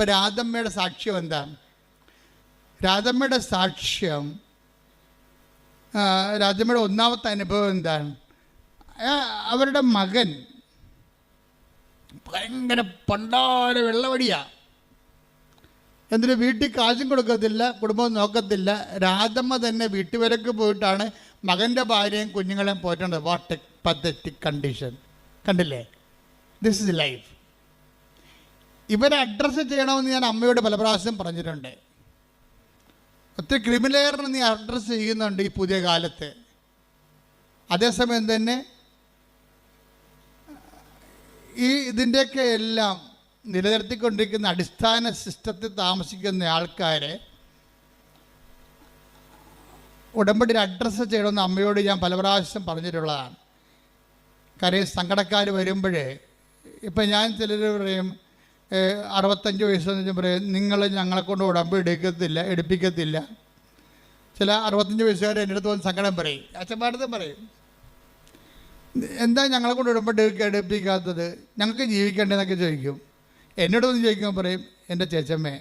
ഇപ്പം രാധമ്മയുടെ സാക്ഷ്യം എന്താണ് രാധമ്മയുടെ സാക്ഷ്യം ആ, രാധമ്മയുടെ ഒന്നാമത്തെ അനുഭവം എന്താണ്? അവരുടെ മകൻ ഭയങ്കര പണ്ടാര വെള്ളവടിയാ. എന്നിട്ട് വീട്ടിൽ കാശും കൊടുക്കത്തില്ല കുടുംബം നോക്കത്തില്ല. രാധമ്മ തന്നെ വീട്ടുവരക്ക് പോയിട്ടാണ് മകന്റെ ഭാര്യയും കുഞ്ഞുങ്ങളെയും പോറ്റേണ്ടത്. വാട്ട് പദ്ധതി കണ്ടീഷൻ കണ്ടില്ലേ? ദിസ് ഇസ് ലൈഫ് ഇവരെ അഡ്രസ്സ് ചെയ്യണമെന്ന് ഞാൻ അമ്മയോട് പല പ്രാവശ്യം പറഞ്ഞിട്ടുണ്ട്. ഒത്തിരി ക്രിമിനലറിന് നീ അഡ്രസ്സ് ചെയ്യുന്നുണ്ട് ഈ പുതിയ കാലത്ത്. അതേസമയം തന്നെ ഈ ഇതിന്റെയൊക്കെ എല്ലാം നിലനിർത്തിക്കൊണ്ടിരിക്കുന്ന അടിസ്ഥാന സിസ്റ്റത്തിൽ താമസിക്കുന്ന ആൾക്കാരെ ഉടമ്പടി അഡ്രസ്സ് ചെയ്യണമെന്ന് അമ്മയോട് ഞാൻ പല പ്രാവശ്യം പറഞ്ഞിട്ടുള്ളതാണ്. കാര്യം സങ്കടക്കാർ വരുമ്പോഴേ ഇപ്പം ഞാൻ ചിലർ പറയും അറുപത്തഞ്ച് വയസ്സെന്ന് പറയും നിങ്ങൾ ഞങ്ങളെ കൊണ്ട് ഉടമ്പ് എടുക്കത്തില്ല എടുപ്പിക്കത്തില്ല. ചില അറുപത്തഞ്ച് വയസ്സുകാർ എന്റെ അടുത്ത് വന്ന് സങ്കടം പറയും അച്ഛന്മാരുടെ പറയും എന്താ ഞങ്ങളെ കൊണ്ട് ഉടമ്പടി എടുപ്പിക്കാത്തത്? ഞങ്ങൾക്ക് ജീവിക്കേണ്ടതെന്നൊക്കെ ചോദിക്കും. എന്നോട് വന്ന് ചോദിക്കുമ്പോൾ പറയും എന്റെ ചേച്ചമ്മേ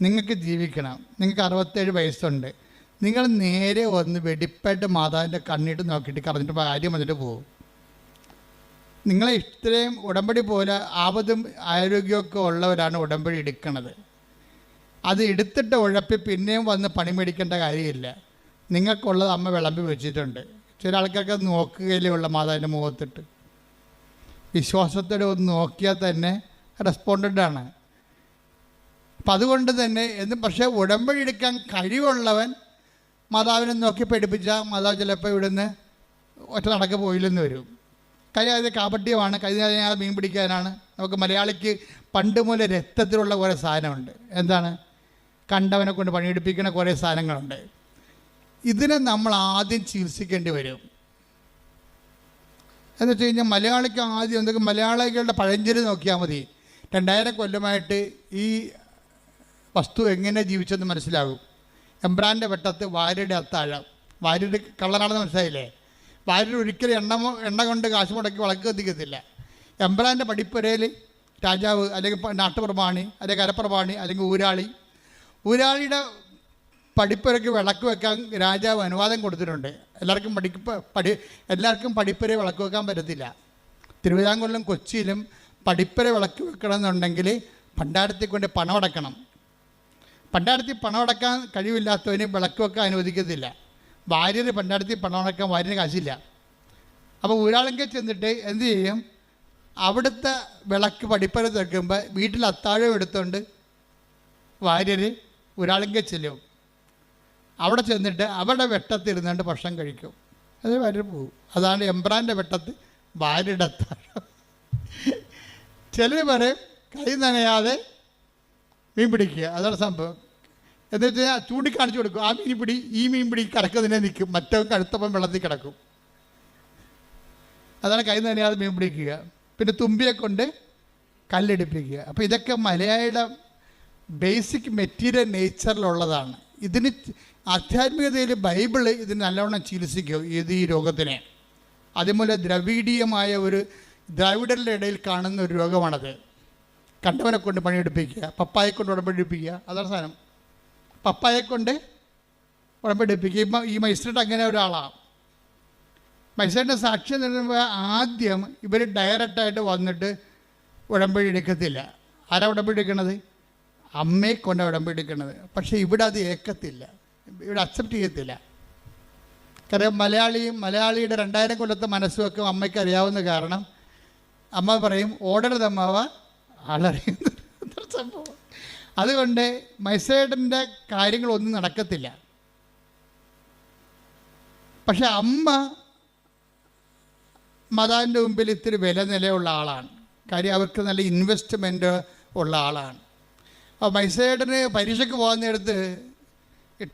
നിങ്ങൾക്ക് ജീവിക്കണം നിങ്ങൾക്ക് അറുപത്തേഴ് വയസ്സുണ്ട്. നിങ്ങൾ നേരെ വന്ന് വെടിപ്പായിട്ട് മാതാവിന്റെ കണ്ണിട്ട് നോക്കിയിട്ട് കറഞ്ഞിട്ട് കാര്യം വന്നിട്ട് പോകും നിങ്ങളെ ഇത്രയും ഉടമ്പടി പോലെ ആപതും ആരോഗ്യമൊക്കെ ഉള്ളവരാണ് ഉടമ്പടി എടുക്കുന്നത് അത് എടുത്തിട്ട് ഉഴപ്പി പിന്നെയും വന്ന് പണി മേടിക്കേണ്ട കാര്യമില്ല. നിങ്ങൾക്കുള്ളത് അമ്മ വിളമ്പി വെച്ചിട്ടുണ്ട്. ചില ആൾക്കാർക്ക് അത് നോക്കുകയിലേ ഉള്ള മാതാവിന്റെ മുഖത്തിട്ട്. വിശ്വാസത്തോടെ ഒന്ന് നോക്കിയാൽ തന്നെ റെസ്പോണ്ടന്റ് ആണ്. അപ്പം അതുകൊണ്ട് തന്നെ എന്ന് പക്ഷേ ഉടമ്പടി എടുക്കാൻ കഴിവുള്ളവൻ മാതാവിനെ നോക്കി പഠിപ്പിച്ചാൽ മാതാവ് ചിലപ്പോൾ ഇവിടുന്ന് ഒറ്റ നടക്ക് പോയില്ലെന്ന് വരും. കാര്യം അത് കാപട്യമാണ് കഴിഞ്ഞാൽ മീൻ പിടിക്കാനാണ്. നമുക്ക് മലയാളിക്ക് പണ്ട് മുതൽ രക്തത്തിലുള്ള കുറേ സാധനമുണ്ട്. എന്താണ്? കണ്ടവനെ കൊണ്ട് പണിയെടുപ്പിക്കുന്ന കുറേ സാധനങ്ങളുണ്ട്. ഇതിനെ നമ്മൾ ആദ്യം ചികിത്സിക്കേണ്ടി വരും. എന്ന് വെച്ച് കഴിഞ്ഞാൽ മലയാളിക്ക് ആദ്യം എന്തൊക്കെ മലയാളികളുടെ പഴഞ്ചൊല്ലി നോക്കിയാൽ മതി. രണ്ടായിരം കൊല്ലമായിട്ട് ഈ വസ്തു എങ്ങനെ ജീവിച്ചെന്ന് മനസ്സിലാകും. എംബ്രാന്റെ വെട്ടത്ത് വാര്യയുടെ അത്താഴം. വാര്യയുടെ കള്ളനാണെന്ന് മനസ്സിലായില്ലേ? വാര്യർ ഒരിക്കലും എണ്ണ എണ്ണ കൊണ്ട് കാശ് മുടക്കി വിളക്ക് കത്തിക്കത്തില്ല. എംബ്രാന്റെ പടിപ്പുരയിൽ രാജാവ് അല്ലെങ്കിൽ നാട്ടുപ്രമാണി അല്ലെങ്കിൽ കരപ്രമാണി അല്ലെങ്കിൽ ഊരാളി. ഊരാളിയുടെ പഠിപ്പുരയ്ക്ക് വിളക്ക് വെക്കാൻ രാജാവ് അനുവാദം കൊടുത്തിട്ടുണ്ട്. എല്ലാവർക്കും പഠിപ്പ് പഠി എല്ലാവർക്കും പഠിപ്പുര വിളക്ക് വെക്കാൻ പറ്റത്തില്ല. തിരുവിതാംകൂറിലും കൊച്ചിയിലും പഠിപ്പുര വിളക്ക് വെക്കണമെന്നുണ്ടെങ്കിൽ പണ്ടാരത്തിൽ കൊണ്ട് പണമടക്കണം. പണ്ടാരത്തിൽ പണമടക്കാൻ കഴിവില്ലാത്തവന് വിളക്ക് വെക്കാൻ അനുവദിക്കത്തില്ല. ഭാര്യന് പെണ്ണടത്തി പണം ഭാര്യ കാശില്ല. അപ്പോൾ ഊരാളെങ്കിൽ ചെന്നിട്ട് എന്ത് ചെയ്യും? അവിടുത്തെ വിളക്ക് പടിപ്പര തെക്കുമ്പോൾ വീട്ടിൽ അത്താഴം എടുത്തുകൊണ്ട് ഭാര്യര് ഒരാളെങ്കിൽ ചെല്ലും. അവിടെ ചെന്നിട്ട് അവിടെ വെട്ടത്തിരുന്നുകൊണ്ട് ഭക്ഷണം കഴിക്കും. അത് ഭാര്യ പോകും. അതാണ് എംബ്രാന്റെ വെട്ടത്ത് ഭാര്യയുടെ അത്താഴം. ചിലർ പറയും കൈ നനയാതെ മീൻ പിടിക്കുക. അതാണ് സംഭവം. എന്ന് ഞാൻ ചൂണ്ടിക്കാണിച്ചു കൊടുക്കും. ആ മീൻ പിടി ഈ മീൻ പിടി കിടക്കുന്നതിനെ നിൽക്കും. മറ്റേ കഴുത്തപ്പം വെള്ളത്തിൽ കിടക്കും. അതാണ് കൈ നനയാതെ മീൻ പിടിക്കുക. പിന്നെ തുമ്പിയെ കൊണ്ട് കല്ലെടുപ്പിക്കുക. അപ്പോൾ ഇതൊക്കെ മലയാളിയുടെ ബേസിക് മെറ്റീരിയൽ നേച്ചറിലുള്ളതാണ് ഇതിന് ആധ്യാത്മികതയിൽ ബൈബിൾ ഇതിന് നല്ലവണ്ണം ചികിത്സിക്കും ഇത് ഈ രോഗത്തിനെ. അതുപോലെ ദ്രവീഡീയമായ ഒരു ദ്രാവിഡരുടെ ഇടയിൽ കാണുന്ന ഒരു രോഗമാണത്. കണ്ടവനെ കൊണ്ട് പണിയെടുപ്പിക്കുക പപ്പായെ കൊണ്ട് ഉടമ്പടിപ്പിക്കുക. അതാണ് സാധനം. പപ്പായെ കൊണ്ട് ഉടമ്പടിപ്പിക്കും ഈ മജിസ്ട്രേറ്റ് അങ്ങനെ ഒരാളാണ് മജിസ്ട്രേറ്റിന്റെ സാക്ഷ്യം നൽകുമ്പോൾ ആദ്യം ഇവർ ഡയറക്റ്റായിട്ട് വന്നിട്ട് ഉടമ്പടി എടുക്കത്തില്ല ആരാ ഉടമ്പടി എടുക്കണത് അമ്മയെ കൊണ്ട് ഉടമ്പടി എടുക്കണത് പക്ഷേ ഇവിടെ അത് ഏക്കത്തില്ല. ഇവിടെ അക്സെപ്റ്റ് ചെയ്യത്തില്ല. കാരണം മലയാളിയും മലയാളിയുടെ രണ്ടായിരം കൊല്ലത്തെ മനസ്സുമൊക്കെ അമ്മയ്ക്ക് അറിയാവുന്ന കാരണം അമ്മ പറയും ഓടരുത് അമ്മാവ. ആളറിയുന്ന സംഭവം. അതുകൊണ്ട് മൈസേഡന്റെ കാര്യങ്ങളൊന്നും നടക്കത്തില്ല. പക്ഷെ അമ്മ മാതാവിന്റെ മുമ്പിൽ ഇത്തിരി വില നിലയുള്ള ആളാണ്. കാര്യം അവർക്ക് നല്ല ഇൻവെസ്റ്റ്മെന്റ് ഉള്ള ആളാണ്. അപ്പോൾ മൈസേഡന് പരീക്ഷയ്ക്ക് പോകുന്നിടത്ത്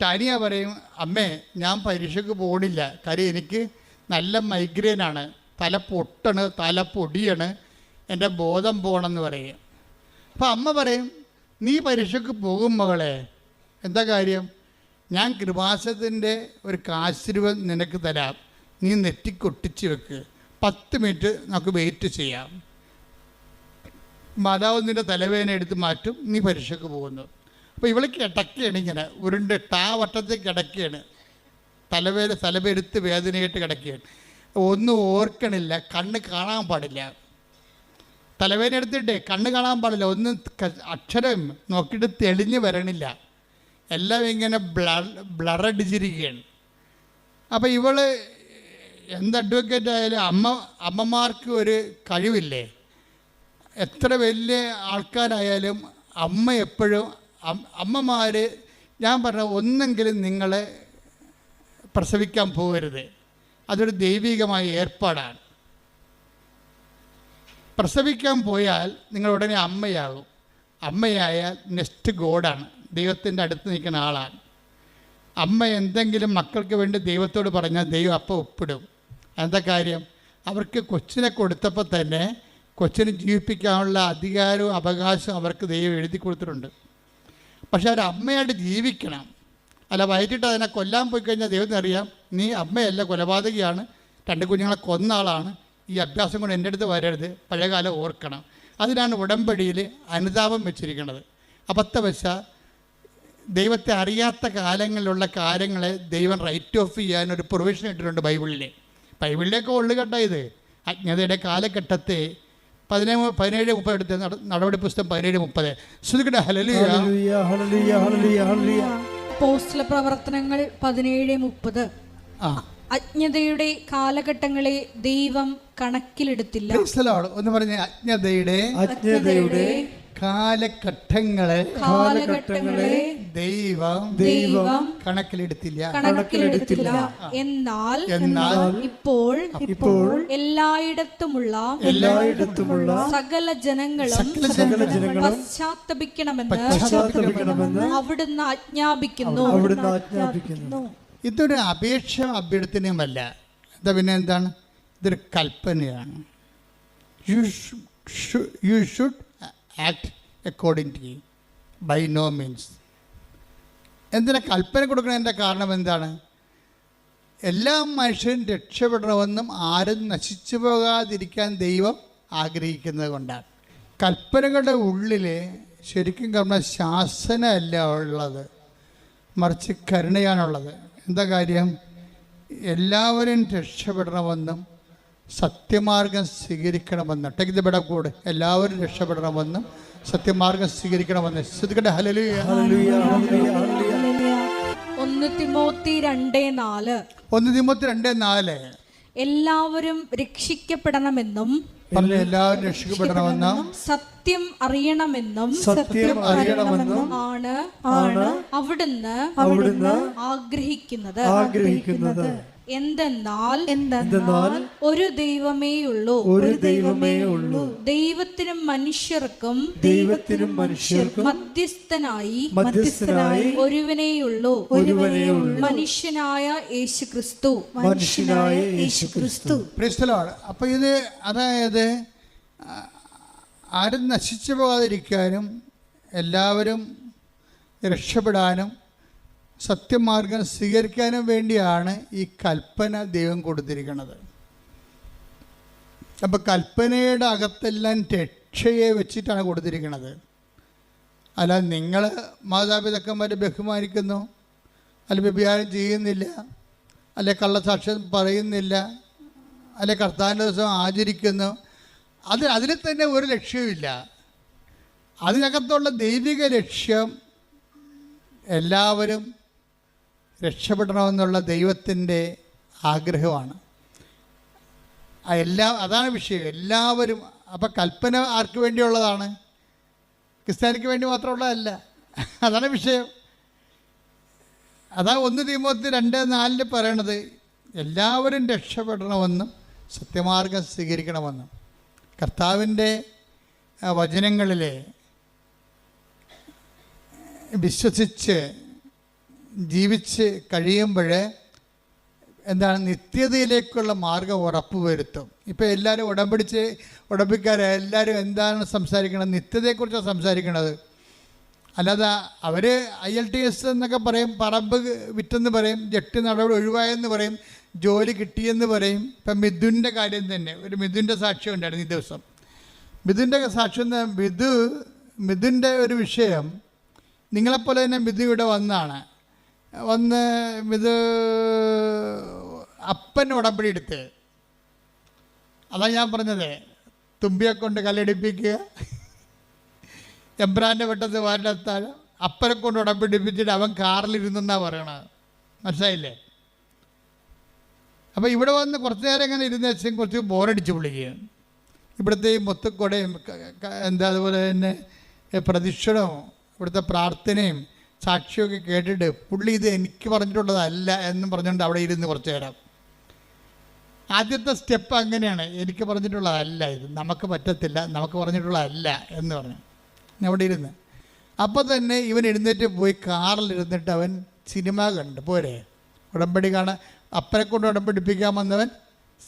ടാനിയ പറയും അമ്മേ ഞാൻ പരീക്ഷയ്ക്ക് പോകണില്ല കാര്യം എനിക്ക് നല്ല മൈഗ്രെയിനാണ് തല പൊട്ടണ് തല പൊടിയാണ്. എന്റെ ബോധം പോകണമെന്ന് പറയും. അപ്പോൾ അമ്മ പറയും നീ പരീക്ഷയ്ക്ക് പോകും മകളെ. എന്താ കാര്യം? ഞാൻ കൃപാസത്തിന്റെ ഒരു കാശിരുവൻ നിനക്ക് തരാം. നീ നെറ്റിക്കൊട്ടിച്ച് വെക്ക്. പത്ത് മിനിറ്റ് നമുക്ക് വെയിറ്റ് ചെയ്യാം. മാതാവ് നിന്റെ തലവേദന എടുത്ത് മാറ്റും. നീ പരീക്ഷയ്ക്ക് പോകുന്നു. അപ്പോൾ ഇവളെ കിടക്കുകയാണ് ഇങ്ങനെ. ഉരുണ്ട് ടാ വട്ടത്തിൽ കിടക്കുകയാണ് തലവേദന തലവെടുത്ത് വേദനയായിട്ട് കിടക്കുകയാണ് ഒന്നും ഓർക്കണില്ല. കണ്ണ് കാണാൻ പാടില്ല. തലവേദന എടുത്തിട്ട് കണ്ണ് കാണാൻ പാടില്ല. ഒന്നും അക്ഷരം നോക്കിയിട്ട് തെളിഞ്ഞ് വരണില്ല. എല്ലാം ഇങ്ങനെ ബ്ലർ ബ്ലറടിച്ചിരിക്കുകയാണ് അപ്പോൾ ഇവൾ എന്ത് അഡ്വക്കേറ്റ് ആയാലും അമ്മ അമ്മമാർക്ക് ഒരു കഴിവില്ലേ? എത്ര വലിയ ആൾക്കാരായാലും അമ്മ എപ്പോഴും അമ്മമാർ ഞാൻ പറഞ്ഞ ഒന്നെങ്കിലും നിങ്ങളെ പ്രസവിക്കാൻ പോകരുത്. അതൊരു ദൈവികമായ ഏർപ്പാടാണ്. പ്രസവിക്കാൻ പോയാൽ നിങ്ങൾ ഉടനെ അമ്മയാകും. അമ്മയായാൽ നെക്സ്റ്റ് ഗോഡാണ് ദൈവത്തിന്റെ അടുത്ത് നിൽക്കുന്ന ആളാണ്. അമ്മ എന്തെങ്കിലും മക്കൾക്ക് വേണ്ടി ദൈവത്തോട് പറഞ്ഞാൽ ദൈവം അപ്പം ഒപ്പിടും. എന്താ കാര്യം? അവർക്ക് കൊച്ചിനെ കൊടുത്തപ്പോൾ തന്നെ കൊച്ചിനെ ജീവിപ്പിക്കാനുള്ള അധികാരവും അവകാശവും അവർക്ക് ദൈവം എഴുതി കൊടുത്തിട്ടുണ്ട്. പക്ഷെ അവർ അമ്മയായിട്ട് ജീവിക്കണം. അല്ല വയറ്റിട്ട് അതിനെ കൊല്ലാൻ പോയി കഴിഞ്ഞാൽ ദൈവത്തിന് അറിയാം നീ അമ്മയല്ല കൊലപാതകയാണ് രണ്ട് കുഞ്ഞുങ്ങളെ കൊന്ന ആളാണ് ഈ അഭ്യാസം കൊണ്ട് എന്റെ അടുത്ത് വരരുത്. പഴയകാലം ഓർക്കണം. അതിനാണ് ഉടമ്പടിയിൽ അനുതാപം വെച്ചിരിക്കുന്നത്. അബദ്ധവശ ദൈവത്തെ അറിയാത്ത കാലങ്ങളിലുള്ള കാര്യങ്ങളെ ദൈവം റൈറ്റ് ഓഫ് ചെയ്യാൻ ഒരു പ്രൊവിഷൻ ഇട്ടിട്ടുണ്ട് ബൈബിളിൽ ബൈബിളിലേക്ക് ഉള്ളുകെട്ട ഇത്? അജ്ഞതയുടെ കാലഘട്ടത്തെ പതിനേഴ് പതിനേഴ് മുപ്പത് എടുത്ത് നടപടി പുസ്തകം പതിനേഴ് മുപ്പത്. ശ്രുതികട hallelujah hallelujah, hallelujah, hallelujah, hallelujah. പോസ്റ്റല പ്രവർത്തനങ്ങൾ പതിനേഴ് മുപ്പത്. ആ. അജ്ഞതയുടെ കാലഘട്ടങ്ങളെ ദൈവം കണക്കിലെടുത്തില്ല. ഒന്ന് പറഞ്ഞ അജ്ഞതയുടെ അജ്ഞതയുടെ കാലഘട്ടങ്ങളെ കാലഘട്ടങ്ങളെ ദൈവം ദൈവം കണക്കിലെടുത്തില്ല. കണക്കിലെടുത്തില്ല. എന്നാൽ എന്നാൽ ഇപ്പോൾ ഇപ്പോൾ എല്ലായിടത്തുമുള്ള എല്ലായിടത്തുമുള്ള സകല ജനങ്ങളും സകല ജനങ്ങളും പശ്ചാത്തപിക്കണമെന്ന് പശ്ചാത്തപിക്കണമെന്ന് അവിടുന്ന് ആജ്ഞാപിക്കുന്നു. അവിടുന്ന് ആജ്ഞാപിക്കുന്നു. ഇതൊരു അപേക്ഷ അഭ്യർത്ഥനയുമല്ല. എന്താ പിന്നെ എന്താണ്? ഇതൊരു കൽപ്പനയാണ്. You you should act according to by no means എന്തിനാ കൽപ്പന കൊടുക്കുന്നതിന്റെ കാരണം എന്താണ്? എല്ലാ മനുഷ്യരും രക്ഷപ്പെടണമെന്നും ആരും നശിച്ചു പോകാതിരിക്കാൻ ദൈവം ആഗ്രഹിക്കുന്നത് കൊണ്ടാണ്. കൽപ്പനകളുടെ ഉള്ളിൽ ശരിക്കും പറഞ്ഞാൽ ശാസനയല്ല ഉള്ളത്. മറിച്ച് കരുണയാണുള്ളത്. എന്താ കാര്യം? എല്ലാവരും രക്ഷപ്പെടണമെന്നും സത്യമാർഗം സ്വീകരിക്കണമെന്ന്. ടേക്ക് ദ ബെഡ് എല്ലാവരും രക്ഷപ്പെടണമെന്നും സത്യമാർഗം സ്വീകരിക്കണമെന്ന്. ശ്രദ്ധിക്കട്ടെ. Hallelujah hallelujah, hallelujah, hallelujah. ഒന്ന് തിമോത്തി രണ്ടേ നാല്. ഒന്ന് തിമൂത്തി രണ്ട് നാല്. എല്ലാവരും രക്ഷിക്കപ്പെടണമെന്നും പറഞ്ഞ എല്ലാവരും രക്ഷിക്കപ്പെടണമെന്നും സത്യം അറിയണമെന്നും സത്യം അറിയണമെന്നും ആണ് ആണ് അവിടുന്ന് അവിടുന്ന് ആഗ്രഹിക്കുന്നത്. ആഗ്രഹിക്കുന്നത്. എന്തെന്നാൽ എന്തെന്നാൽ ഒരു ദൈവമേയുള്ളൂ. ഒരു ദൈവമേ ഉള്ളൂ ദൈവത്തിനും മനുഷ്യർക്കും ദൈവത്തിനും മനുഷ്യർക്കും മധ്യസ്ഥനായി മധ്യസ്ഥനായി ഒരുവനേയുള്ളൂ. ഒരുവനേ ഉള്ളൂ മനുഷ്യനായ യേശു ക്രിസ്തു മനുഷ്യനായ യേശു ക്രിസ്തു അപ്പോൾ ഇത് അതായത് ആരും നശിച്ചു പോകാതിരിക്കാനും എല്ലാവരും രക്ഷപ്പെടാനും സത്യമാർഗം സ്വീകരിക്കാനും വേണ്ടിയാണ് ഈ കൽപ്പന ദൈവം കൊടുത്തിരിക്കുന്നത്. അപ്പോൾ കൽപ്പനയുടെ അകത്തെല്ലാം രക്ഷയെ വെച്ചിട്ടാണ് കൊടുത്തിരിക്കുന്നത്. അല്ല നിങ്ങൾ മാതാപിതാക്കന്മാരെ ബഹുമാനിക്കുന്നു അല്ല വ്യഭിചാരം ചെയ്യുന്നില്ല അല്ലെ കള്ളസാക്ഷ്യം പറയുന്നില്ല അല്ലെ കർത്താവിന്റെ ദിവസം ആചരിക്കുന്നു. അത് അതിൽ തന്നെ ഒരു ലക്ഷ്യമില്ല അതിനകത്തുള്ള ദൈവിക ലക്ഷ്യം എല്ലാവരും രക്ഷപ്പെടണമെന്നുള്ള ദൈവത്തിന്റെ ആഗ്രഹമാണ്. എല്ലാ അതാണ് വിഷയം. എല്ലാവരും അപ്പം കൽപ്പന ആർക്ക് വേണ്ടിയുള്ളതാണ്? ക്രിസ്ത്യാനിക്ക് വേണ്ടി മാത്രമുള്ളതല്ല. അതാണ് വിഷയം. അതാ ഒന്ന് തീമോത്തി രണ്ട് നാലിൽ പറയണത് എല്ലാവരും രക്ഷപ്പെടണമെന്നും സത്യമാർഗം സ്വീകരിക്കണമെന്നും. കർത്താവിന്റെ വചനങ്ങളിലെ വിശ്വസിച്ച് ജീവിച്ച് കഴിയുമ്പോൾ എന്താണ് നിത്യതയിലേക്കുള്ള മാർഗം ഉറപ്പുവരുത്തും. ഇപ്പോൾ എല്ലാവരും ഉടമ്പിടിച്ച് ഉടമ്പിക്കാരെ. എല്ലാവരും എന്താണ് സംസാരിക്കുന്നത് നിത്യതയെക്കുറിച്ചാണ് സംസാരിക്കുന്നത് അല്ലാതെ അവർ ഐ എൽ ടി എസ് എന്നൊക്കെ പറയും പറമ്പ് വിറ്റെന്ന് പറയും ജട്ടി നടപടി ഒഴിവായെന്ന് പറയും ജോലി കിട്ടിയെന്ന് പറയും. ഇപ്പം മിഥുന്റെ കാര്യം തന്നെ. ഒരു മിഥുന്റെ സാക്ഷ്യം ഉണ്ടായിരുന്നു ഈ ദിവസം. മിഥുന്റെ സാക്ഷ്യം മിഥു മിഥുന്റെ ഒരു വിഷയം നിങ്ങളെപ്പോലെ തന്നെ മിഥു ഇവിടെ വന്നാണ്. വന്ന് ഇത് അപ്പൻ ഉടമ്പടി എടുത്ത്. അതാ ഞാൻ പറഞ്ഞത്. തുമ്പിയെ കൊണ്ട് കല്ലടിപ്പിക്കുക. എംബ്രാന്റെ വെട്ടത്ത് വാരിലെത്താൻ അപ്പനെ കൊണ്ട് ഉടമ്പിടിപ്പിച്ചിട്ട് അവൻ കാറിലിരുന്നെന്നാ പറയണത്. മനസ്സിലായില്ലേ? അപ്പോൾ ഇവിടെ വന്ന് കുറച്ച് നേരം ഇങ്ങനെ ഇരുന്ന് വെച്ചാൽ കുറച്ച് ബോറടിച്ച് വിളിക്കുകയും ഇവിടുത്തെ ഈ മൊത്തക്കൊടയും എന്താ അതുപോലെ തന്നെ പ്രദക്ഷിണവും ഇവിടുത്തെ പ്രാർത്ഥനയും സാക്ഷിയൊക്കെ കേട്ടിട്ട് പുള്ളി ഇത് എനിക്ക് പറഞ്ഞിട്ടുള്ളതല്ല എന്നും പറഞ്ഞുകൊണ്ട് അവിടെ ഇരുന്ന് കുറച്ച് നേരം. ആദ്യത്തെ സ്റ്റെപ്പ് അങ്ങനെയാണ്. എനിക്ക് പറഞ്ഞിട്ടുള്ളതല്ല ഇത്. നമുക്ക് പറ്റത്തില്ല. നമുക്ക് പറഞ്ഞിട്ടുള്ളതല്ല എന്ന് പറഞ്ഞു. അവിടെ ഇരുന്ന്. അപ്പോൾ തന്നെ ഇവൻ എഴുന്നേറ്റ് പോയി കാറിൽ ഇരുന്നിട്ട് അവൻ സിനിമ കണ്ട്. പോരെ? ഉടമ്പടി കാണാൻ അപ്പനെ കൊണ്ട് ഉടമ്പടിപ്പിക്കാൻ വന്നവൻ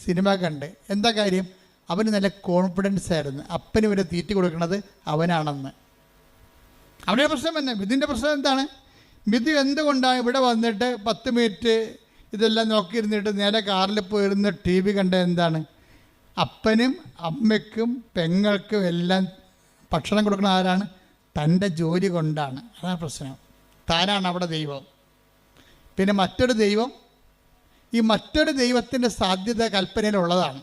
സിനിമ കണ്ട്. എന്താ കാര്യം? അവന് നല്ല കോൺഫിഡൻസ് ആയിരുന്നു. അപ്പന് ഇവരെ തീറ്റി കൊടുക്കുന്നത് അവനാണെന്ന്. അവന്റെ പ്രശ്നം തന്നെ മിഥുന്റെ പ്രശ്നം എന്താണ്? മിഥു എന്തുകൊണ്ടാണ് ഇവിടെ വന്നിട്ട് പത്ത് മിനിറ്റ് ഇതെല്ലാം നോക്കിയിരുന്നിട്ട് നേരെ കാറിൽ പോയിരുന്ന് ടി വി കണ്ട എന്താണ്? അപ്പനും അമ്മയ്ക്കും പെങ്ങൾക്കും എല്ലാം ഭക്ഷണം കൊടുക്കുന്ന ആരാണ്? തന്റെ ജോലി കൊണ്ടാണ്. അതാണ് പ്രശ്നം. താനാണ് അവിടെ ദൈവം. പിന്നെ മറ്റൊരു ദൈവം. ഈ മറ്റൊരു ദൈവത്തിന്റെ സാധ്യത കൽപ്പനയിലുള്ളതാണ്.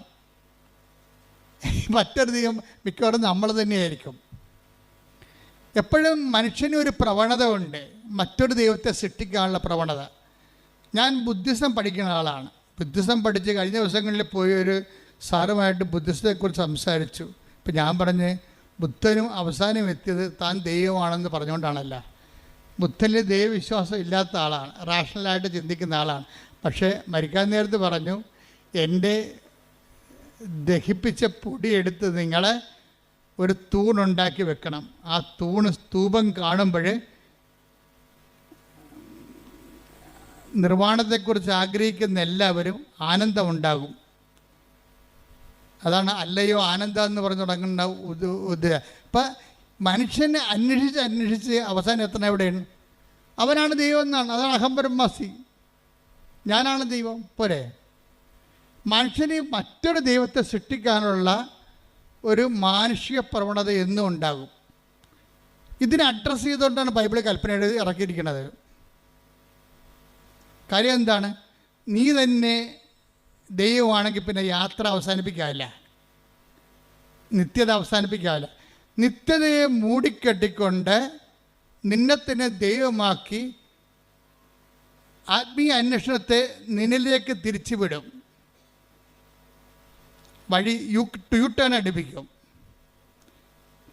മറ്റൊരു ദൈവം മിക്കവാറും നമ്മൾ തന്നെയായിരിക്കും. എപ്പോഴും മനുഷ്യന് ഒരു പ്രവണത ഉണ്ട്. മറ്റൊരു ദൈവത്തെ സൃഷ്ടിക്കാനുള്ള പ്രവണത. ഞാൻ ബുദ്ധിസം പഠിക്കുന്ന ആളാണ്. ബുദ്ധിസം പഠിച്ച് കഴിഞ്ഞ ദിവസങ്ങളിൽ പോയി ഒരു സാറുമായിട്ട് ബുദ്ധിസത്തെക്കുറിച്ച് സംസാരിച്ചു. ഇപ്പം ഞാൻ പറഞ്ഞ് ബുദ്ധനും അവസാനം എത്തിയത് താൻ ദൈവമാണെന്ന് പറഞ്ഞുകൊണ്ടാണല്ല. ബുദ്ധനിൽ ദൈവവിശ്വാസം ഇല്ലാത്ത ആളാണ്. റാഷണലായിട്ട് ചിന്തിക്കുന്ന ആളാണ്. പക്ഷേ മരിക്കാൻ നേരത്ത് പറഞ്ഞു എന്റെ ദഹിപ്പിച്ച പൊടിയെടുത്ത് നിങ്ങൾ ഒരു തൂണുണ്ടാക്കി വെക്കണം. ആ തൂണ് സ്തൂപം കാണുമ്പോൾ നിർവാണത്തെക്കുറിച്ച് ആഗ്രഹിക്കുന്ന എല്ലാവരും ആനന്ദമുണ്ടാകും. അതാണ് അല്ലയോ ആനന്ദം എന്ന് പറഞ്ഞു തുടങ്ങുന്ന ഉദ ഉദ അപ്പം മനുഷ്യനെ അന്വേഷിച്ച് അന്വേഷിച്ച് അവസാനം എത്തണ എവിടെയാണ്? അവനാണ് ദൈവം എന്നാണ്. അതാണ് അഹംബ്രഹ്മസി ഞാനാണ് ദൈവം. പോരെ. മനുഷ്യന് മറ്റൊരു ദൈവത്തെ സൃഷ്ടിക്കാനുള്ള ഒരു മാനുഷിക പ്രവണത എന്നും ഉണ്ടാകും. ഇതിനെ അഡ്രസ്സ് ചെയ്തുകൊണ്ടാണ് ബൈബിൾ എഴുതി ഇറക്കിയിരിക്കുന്നത്. കാര്യം എന്താണ്? നീ തന്നെ ദൈവമാണെങ്കിൽ പിന്നെ യാത്ര അവസാനിപ്പിക്കാവില്ല നിത്യത അവസാനിപ്പിക്കാവില്ല നിത്യതയെ മൂടിക്കെട്ടിക്കൊണ്ട് നിന്നെ തന്നെ ദൈവമാക്കി ആത്മീയ അന്വേഷണത്തെ നിന്നിലേക്ക് തിരിച്ചുവിടും. വഴി യു യു ടേൺ അടുപ്പിക്കും.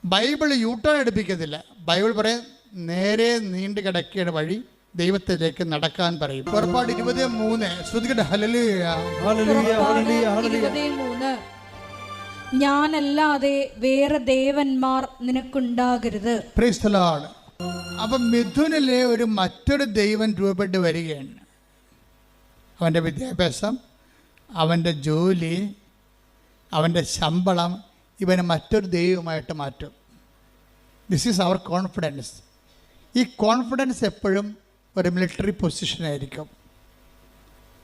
ബൈബിൾ യു ടേൺ അടുപ്പിക്കത്തില്ല. ബൈബിൾ പറയും നേരെ നീണ്ടു കിടക്കുകയാണ് വഴി ദൈവത്തിലേക്ക് നടക്കാൻ പറയും. പുറപ്പാട് ഇരുപത് മൂന്ന്. ശ്രുതികട ഹലലുയ ഞാനല്ലാതെ വേറെ ദേവന്മാർ നിനക്കുണ്ടാകരുത്. ക്രൈസ്തലാണ് അപ്പം മിഥുനിലെ ഒരു മറ്റൊരു ദൈവം രൂപപ്പെട്ട് വരികയാണ്. അവന്റെ വിദ്യാഭ്യാസം അവന്റെ ജോലി അവന്റെ ശമ്പളം ഇവനെ മറ്റൊരു ദൈവമായിട്ട് മാറ്റും. ദിസ് ഈസ് അവർ കോൺഫിഡൻസ് ഈ കോൺഫിഡൻസ് എപ്പോഴും ഒരു മിലിറ്ററി പൊസിഷനായിരിക്കും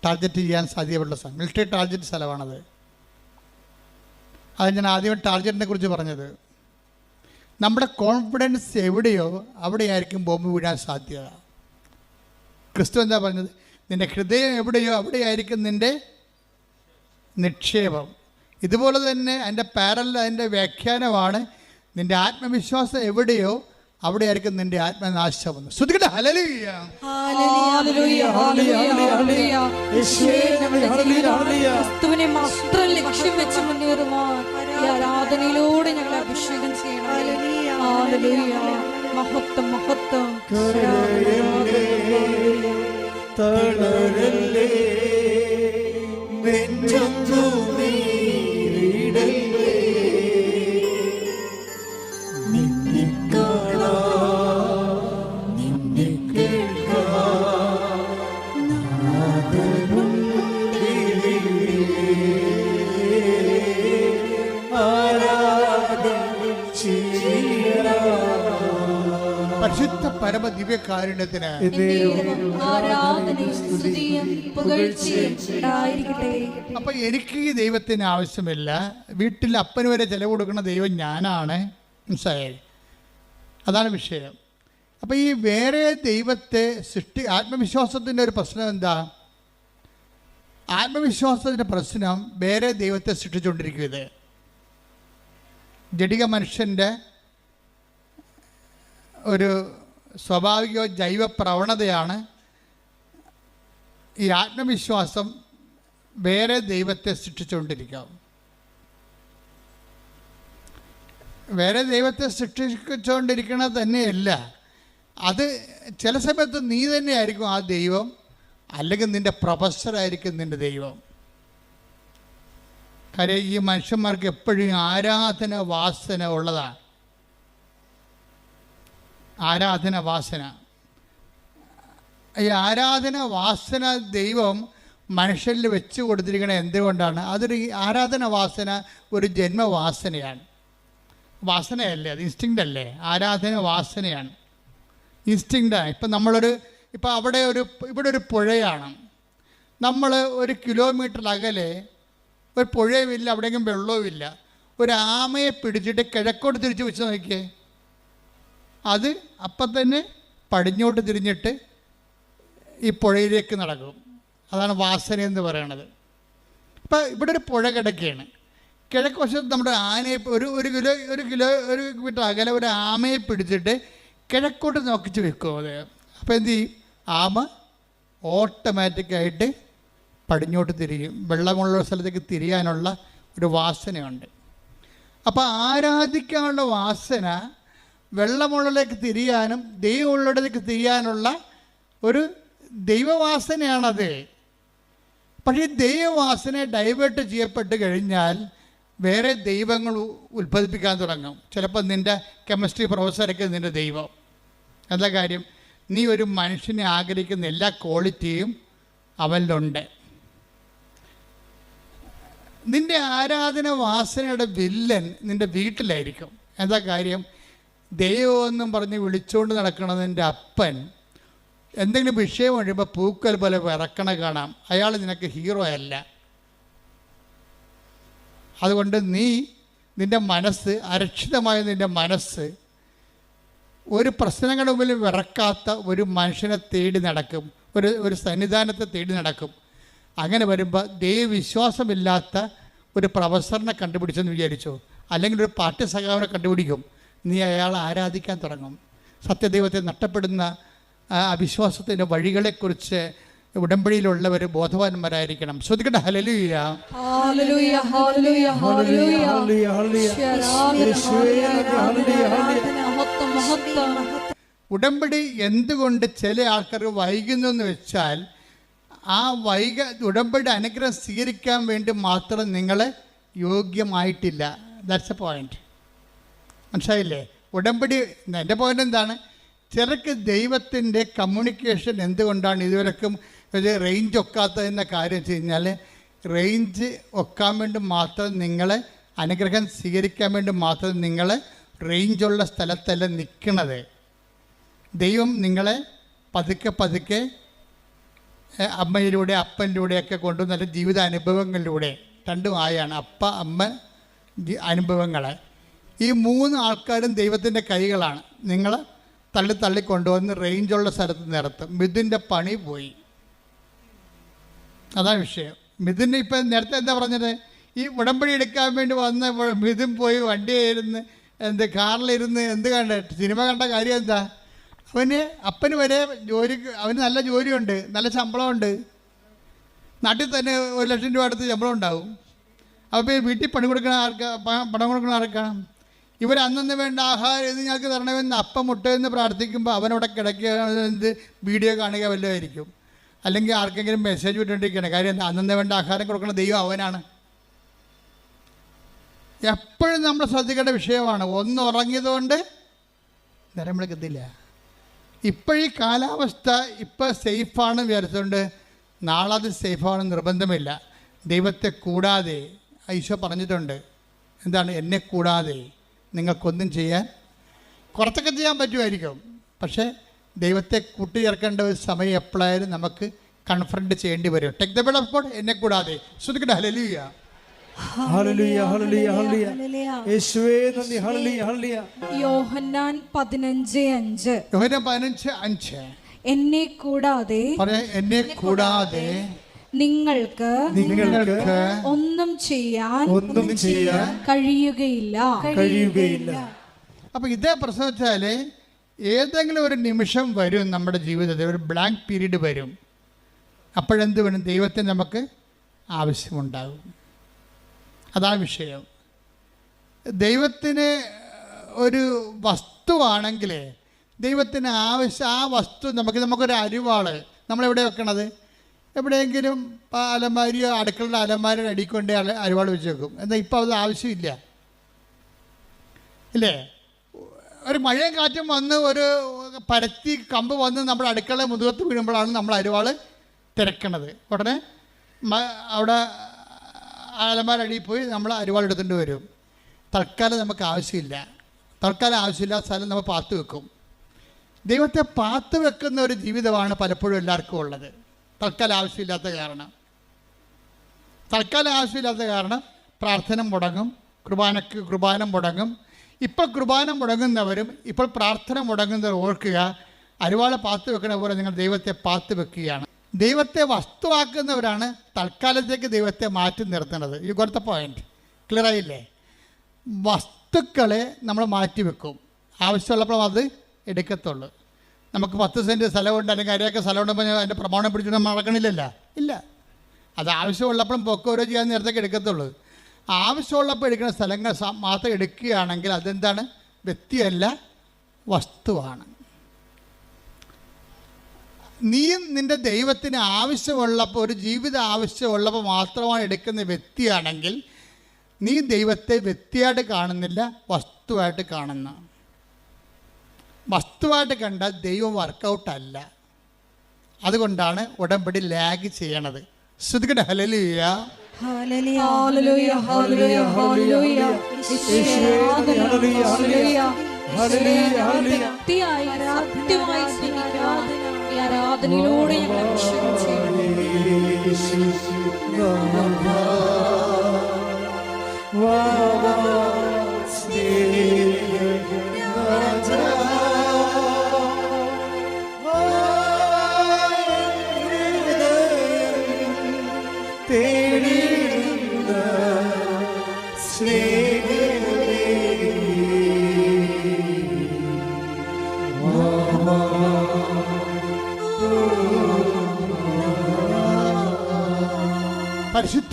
ടാർഗറ്റ് ചെയ്യാൻ സാധ്യതയുള്ള സ്ഥലം. മിലിറ്ററി ടാർഗറ്റ് സ്ഥലമാണത്. അത് ഞാൻ ആദ്യം ടാർഗറ്റിനെ കുറിച്ച് പറഞ്ഞത്. നമ്മുടെ കോൺഫിഡൻസ് എവിടെയോ അവിടെയായിരിക്കും ബോംബ് വീഴാൻ സാധ്യത. ക്രിസ്തു എന്താ പറഞ്ഞത്? നിന്റെ ഹൃദയം എവിടെയോ അവിടെയായിരിക്കും നിന്റെ നിക്ഷേപം. ഇതുപോലെ തന്നെ അതിന്റെ പാരൽ അതിന്റെ വ്യാഖ്യാനമാണ് നിന്റെ ആത്മവിശ്വാസം എവിടെയോ അവിടെയായിരിക്കും നിന്റെ ആത്മനാശം. വന്നു ശ്രദ്ധിക്കട്ടെ ഹല്ലേലൂയ ക്രിസ്തുവിനെ മാത്രം ലക്ഷ്യം വെച്ച് മുന്നേറുവാൻ ഈ ആരാധനയിലൂടെ ഞങ്ങൾ അഭിഷേകം ചെയ്യണം. ഹല്ലേലൂയ. മഹത്വം മഹത്വം. തളരല്ലേ? been to me. ഉണ്ടായിരിക്കട്ടെ. അപ്പൊ എനിക്ക് ഈ ദൈവത്തിന് ആവശ്യമില്ല. വീട്ടിൽ അപ്പന് വരെ ചെലവ് കൊടുക്കുന്ന ദൈവം ഞാനാണ്. മനസ്സിലായി? അതാണ് വിഷയം. അപ്പോൾ ഈ വേറെ ദൈവത്തെ സൃഷ്ടി ആത്മവിശ്വാസത്തിന്റെ ഒരു പ്രശ്നം എന്താ? ആത്മവിശ്വാസത്തിന്റെ പ്രശ്നം വേറെ ദൈവത്തെ സൃഷ്ടിച്ചുകൊണ്ടിരിക്കും ഇത് ജഡിക മനുഷ്യന്റെ ഒരു സ്വാഭാവിക ജൈവ പ്രവണതയാണ് ഈ ആത്മവിശ്വാസം വേറെ ദൈവത്തെ സൃഷ്ടിച്ചുകൊണ്ടിരിക്കാം. വേറെ ദൈവത്തെ സൃഷ്ടിച്ചുകൊണ്ടിരിക്കണത് തന്നെയല്ല. അത് ചില സമയത്ത് നീ തന്നെയായിരിക്കും ആ ദൈവം അല്ലെങ്കിൽ നിന്റെ പ്രൊഫസറായിരിക്കും നിന്റെ ദൈവം. കാര്യം ഈ മനുഷ്യന്മാർക്ക് എപ്പോഴും ആരാധന വാസന ഉള്ളതാണ്. ആരാധന വാസന ഈ ആരാധന വാസന ദൈവം മനുഷ്യരിൽ വെച്ച് കൊടുത്തിരിക്കുന്നത് എന്തുകൊണ്ടാണ്? അതൊരു ആരാധന വാസന ഒരു ജന്മവാസനയാണ്. വാസനയല്ലേ? അത് ഇൻസ്റ്റിങ്റ്റ് അല്ലേ? ആരാധന വാസനയാണ് ഇൻസ്റ്റിങ്റ്റാണ് ഇപ്പം നമ്മളൊരു ഇപ്പം അവിടെ ഒരു ഇവിടെ ഒരു പുഴയാണ്. നമ്മൾ ഒരു കിലോമീറ്റർ അകലെ ഒരു പുഴയുമില്ല അവിടെയെങ്കിലും വെള്ളവുമില്ല. ഒരു ആമയെ പിടിച്ചിട്ട് കിഴക്കോട്ട് തിരിച്ച് വെച്ച് നോക്കിയേ. അത് അപ്പം തന്നെ പടിഞ്ഞോട്ട് തിരിഞ്ഞിട്ട് ഈ പുഴയിലേക്ക് നടക്കും. അതാണ് വാസന എന്ന് പറയണത്. ഇപ്പം ഇവിടെ ഒരു പുഴ കിടക്കുകയാണ് കിഴക്ക് വശത്ത് നമ്മുടെ ആനയെ ഒരു ഒരു കിലോ ഒരു കിലോ ഒരു മീറ്റർ അകലെ ഒരു ആമയെ പിടിച്ചിട്ട് കിഴക്കോട്ട് നോക്കിച്ച് വെക്കും അത്. അപ്പോൾ എന്ത് ചെയ്യും? ആമ ഓട്ടോമാറ്റിക്കായിട്ട് പടിഞ്ഞോട്ട് തിരിയും. വെള്ളമുള്ള സ്ഥലത്തേക്ക് തിരിയാനുള്ള ഒരു വാസനയുണ്ട്. അപ്പോൾ ആരാധിക്കാനുള്ള വാസന വെള്ളമുള്ളിലേക്ക് തിരിയാനും ദൈവമുള്ളിടത്തേക്ക് തിരിയാനുള്ള ഒരു ദൈവവാസനയാണത്. പക്ഷേ ദൈവവാസന ഡൈവേർട്ട് ചെയ്യപ്പെട്ട് കഴിഞ്ഞാൽ വേറെ ദൈവങ്ങൾ ഉൽപ്പാദിപ്പിക്കാൻ തുടങ്ങും. ചിലപ്പോൾ നിന്റെ കെമിസ്ട്രി പ്രൊഫസറൊക്കെ നിന്റെ ദൈവം. എന്താ കാര്യം? നീ ഒരു മനുഷ്യനെ ആഗ്രഹിക്കുന്ന എല്ലാ ക്വാളിറ്റിയും അവനിലുണ്ട്. നിന്റെ ആരാധന വാസനയുടെ വില്ലൻ നിന്റെ വീട്ടിലായിരിക്കും. എന്താ കാര്യം? ദൈവമെന്നും പറഞ്ഞ് വിളിച്ചുകൊണ്ട് നടക്കണതിന്റെ അപ്പൻ എന്തെങ്കിലും വിഷയം കഴിയുമ്പോൾ പൂക്കൽ പോലെ വിറക്കണ കാണാം. അയാൾ നിനക്ക് ഹീറോ അല്ല. അതുകൊണ്ട് നീ നിന്റെ മനസ്സ് അരക്ഷിതമായ നിന്റെ മനസ്സ് ഒരു പ്രശ്നങ്ങളുടെ മുമ്പിൽ വിറക്കാത്ത ഒരു മനുഷ്യനെ തേടി നടക്കും. ഒരു ഒരു സന്നിധാനത്തെ തേടി നടക്കും. അങ്ങനെ വരുമ്പോൾ ദൈവവിശ്വാസമില്ലാത്ത ഒരു പ്രൊഫസറിനെ കണ്ടുപിടിച്ചെന്ന് വിചാരിച്ചു? അല്ലെങ്കിൽ ഒരു പാർട്ടി സഖാവിനെ കണ്ടുപിടിക്കും. നീ അയാളെ ആരാധിക്കാൻ തുടങ്ങും. സത്യദൈവത്തെ നഷ്ടപ്പെടുന്ന ആ വിശ്വാസത്തിന്റെ വഴികളെക്കുറിച്ച് ഉടമ്പടിയിലുള്ളവർ ബോധവാന്മാരായിരിക്കണം. ശ്രദ്ധിക്കട്ടെ മഹത്വം ഉടമ്പടി എന്തുകൊണ്ട് ചില ആൾക്കാർ വൈകുന്നു എന്ന് വെച്ചാൽ ആ വൈക ഉടമ്പടി അനുഗ്രഹം സ്വീകരിക്കാൻ വേണ്ടി മാത്രം നിങ്ങളെ യോഗ്യമായിട്ടില്ല. ദാറ്റ്സ് എ പോയിന്റ് മനസ്സിലായില്ലേ? ഉടമ്പടി എന്റെ പോയിന്റ് എന്താണ്? ചിലർക്ക് ദൈവത്തിന്റെ കമ്മ്യൂണിക്കേഷൻ എന്തുകൊണ്ടാണ് ഇതുവരെക്കും ഒരു റേഞ്ച് ഒക്കാത്തതെന്ന കാര്യം വെച്ച് കഴിഞ്ഞാൽ റേഞ്ച് ഒക്കാൻ വേണ്ടി മാത്രം നിങ്ങൾ അനുഗ്രഹം സ്വീകരിക്കാൻ വേണ്ടി മാത്രം നിങ്ങൾ റേഞ്ചുള്ള സ്ഥലത്തല്ല നിൽക്കണത് ദൈവം നിങ്ങളെ പതുക്കെ പതുക്കെ അമ്മയിലൂടെ അപ്പനിലൂടെയൊക്കെ കൊണ്ട് നല്ല ജീവിത അനുഭവങ്ങളിലൂടെ രണ്ടും ആയാണ് അപ്പ അമ്മ അനുഭവങ്ങൾ ഈ മൂന്ന് ആൾക്കാരും ദൈവത്തിന്റെ കൈകളാണ്. നിങ്ങൾ തള്ളി തള്ളി കൊണ്ടുവന്ന് റേഞ്ചുള്ള സ്ഥലത്ത് നിർത്തും മിഥുന്റെ പണി പോയി. അതാണ് വിഷയം. മിഥുൻ ഇപ്പം നേരത്തെ എന്താ പറഞ്ഞത്? ഈ ഉടമ്പടി എടുക്കാൻ വേണ്ടി വന്ന മിഥുൻ പോയി വണ്ടിയായിരുന്ന് എന്ത് കാറിലിരുന്ന് എന്ത് കണ്ട സിനിമ കണ്ട കാര്യം എന്താ? അവന് അപ്പന് വരെ ജോലി അവന് നല്ല ജോലിയുണ്ട് നല്ല ശമ്പളമുണ്ട്. നാട്ടിൽ തന്നെ ഒരു ലക്ഷം രൂപ അടുത്ത് ശമ്പളം ഉണ്ടാവും. അപ്പോൾ വീട്ടിൽ പണി കൊടുക്കണ ആർക്കാ? പണം കൊടുക്കണ ആർക്കാണ് ഇവർ അന്നന്ന് വേണ്ട ആഹാരം ഇത് ഞങ്ങൾക്ക് തരണമെന്ന് അപ്പം മുട്ടയെന്ന് പ്രാർത്ഥിക്കുമ്പോൾ അവനവിടെ കിടക്കുക എന്ത് വീഡിയോ കാണുക വല്ലതായിരിക്കും. അല്ലെങ്കിൽ ആർക്കെങ്കിലും മെസ്സേജ് വിട്ടുകൊണ്ടിരിക്കുകയാണ്. കാര്യം അന്നന്ന് വേണ്ട ആഹാരം കൊടുക്കുന്ന ദൈവം അവനാണ്. എപ്പോഴും നമ്മൾ ശ്രദ്ധിക്കേണ്ട വിഷയമാണ്. ഒന്ന് ഉറങ്ങിയതുകൊണ്ട് നേരം വിളിക്കത്തില്ല. ഇപ്പോഴീ കാലാവസ്ഥ ഇപ്പോൾ സേഫാണ് വിചാരിച്ചുകൊണ്ട് നാളെ അത് സേഫാണെന്ന് നിർബന്ധമില്ല. ദൈവത്തെ കൂടാതെ ഈശോ പറഞ്ഞിട്ടുണ്ട്. എന്താണ്? എന്നെ കൂടാതെ. നിങ്ങൾക്കൊന്നും ചെയ്യാൻ കുറച്ചൊക്കെ ചെയ്യാൻ പറ്റുമായിരിക്കും. പക്ഷേ ദൈവത്തെ കൂട്ടിച്ചേർക്കേണ്ട ഒരു സമയം എപ്പോഴായാലും നമുക്ക് കൺഫ്രണ്ട് ചെയ്യേണ്ടി വരും. Take the bed of God എന്നെ കൂടാതെ. ശ്രദ്ധിക്കട്ടെ? ഹലലിയ യോഹന്നാൻ പതിനഞ്ച് അഞ്ച്. എന്നെ കൂടാതെ എന്നെ കൂടാതെ നിങ്ങൾക്ക് നിങ്ങൾക്ക് ഒന്നും ചെയ്യാൻ ഒന്നും ചെയ്യാൻ കഴിയുകയില്ല. കഴിയുകയില്ല. അപ്പൊ ഇതേ പ്രശ്നം വെച്ചാൽ ഏതെങ്കിലും ഒരു നിമിഷം വരും നമ്മുടെ ജീവിതത്തിൽ ഒരു ബ്ലാങ്ക് പീരീഡ് വരും. അപ്പോഴെന്ത് വേണം ദൈവത്തെ നമുക്ക് ആവശ്യമുണ്ടാകും. അതാണ് വിഷയം. ദൈവത്തിന് ഒരു വസ്തുവാണെങ്കിൽ ദൈവത്തിന് ആവശ്യം ആ വസ്തു നമുക്ക് നമുക്കൊരു അരിവാൾ. നമ്മളെവിടെ വെക്കണത്? എവിടെയെങ്കിലും അലമാരിയോ അടുക്കളയുടെ അലമാരിയുടെ അടിക്കൊണ്ട് അരിവാൾ വെച്ച് വെക്കും എന്നാൽ ഇപ്പോൾ അത് ആവശ്യമില്ല? ഇല്ലേ? ഒരു മഴയും കാറ്റും വന്ന് ഒരു പരത്തി കമ്പ് വന്ന് നമ്മുടെ അടുക്കള മുതുകത്ത് വീഴുമ്പോഴാണ് നമ്മൾ അരിവാൾ തിരക്കണത്. ഉടനെ അവിടെ അലമാരടിയിൽ പോയി നമ്മൾ അരിവാൾ എടുത്തുകൊണ്ട് വരും. തൽക്കാലം നമുക്ക് ആവശ്യമില്ല. തൽക്കാലം ആവശ്യമില്ല സ്ഥലം നമ്മൾ പാത്തു വെക്കും. ദൈവത്തെ പാത്തു വെക്കുന്ന ഒരു ജീവിതമാണ് പലപ്പോഴും എല്ലാവർക്കും ഉള്ളത്. തൽക്കാലം ആവശ്യമില്ലാത്ത കാരണം. തൽക്കാലം ആവശ്യമില്ലാത്ത കാരണം പ്രാർത്ഥന മുടങ്ങും കുർബാനക്ക് കുർബാന മുടങ്ങും. ഇപ്പോൾ കുർബാന മുടങ്ങുന്നവരും ഇപ്പോൾ പ്രാർത്ഥന മുടങ്ങുന്നവർ ഓർക്കുക അരുവാളെ പാത്ത് വെക്കുന്ന പോലെ നിങ്ങൾ ദൈവത്തെ പാത്ത് വെക്കുകയാണ്. ദൈവത്തെ വസ്തുവാക്കുന്നവരാണ് തൽക്കാലത്തേക്ക് ദൈവത്തെ മാറ്റി നിർത്തുന്നത്. ഈ കൊടുത്ത പോയിന്റ് ക്ലിയർ ആയില്ലേ? വസ്തുക്കളെ നമ്മൾ മാറ്റി വെക്കും. ആവശ്യമുള്ളപ്പോൾ അത് എടുക്കത്തുള്ളൂ. നമുക്ക് പത്ത് സെന്റ് സ്ഥലമുണ്ട് അല്ലെങ്കിൽ അരയൊക്കെ സ്ഥലമുണ്ടെങ്കിൽ അതിന്റെ പ്രമാണം പിടിച്ചിട്ട് നമ്മൾ ഇല്ല. അത് ആവശ്യമുള്ളപ്പോഴും പൊക്ക ഓരോ ചെയ്യാൻ നേരത്തേക്ക് എടുക്കത്തുള്ളൂ. ആവശ്യമുള്ളപ്പോൾ എടുക്കുന്ന സ്ഥലങ്ങൾ മാത്രം എടുക്കുകയാണെങ്കിൽ അതെന്താണ്? വ്യക്തിയല്ല വസ്തുവാണ്. നീയും നിന്റെ ദൈവത്തിന് ആവശ്യമുള്ളപ്പോൾ ഒരു ജീവിത ആവശ്യമുള്ളപ്പോൾ മാത്രമാണ് എടുക്കുന്ന വ്യക്തിയാണെങ്കിൽ നീ ദൈവത്തെ വ്യക്തിയായിട്ട് കാണുന്നില്ല വസ്തുവായിട്ട് കാണുന്ന. വസ്തുവായിട്ട് കണ്ടാൽ ദൈവം വർക്കൗട്ടല്ല അല്ല. അതുകൊണ്ടാണ് ഉടമ്പടി ലാഗ് ചെയ്യണത്. ശ്രുതികട ഹലലിയ ആരാധനയിലൂടെ ഹല്ലേലൂയ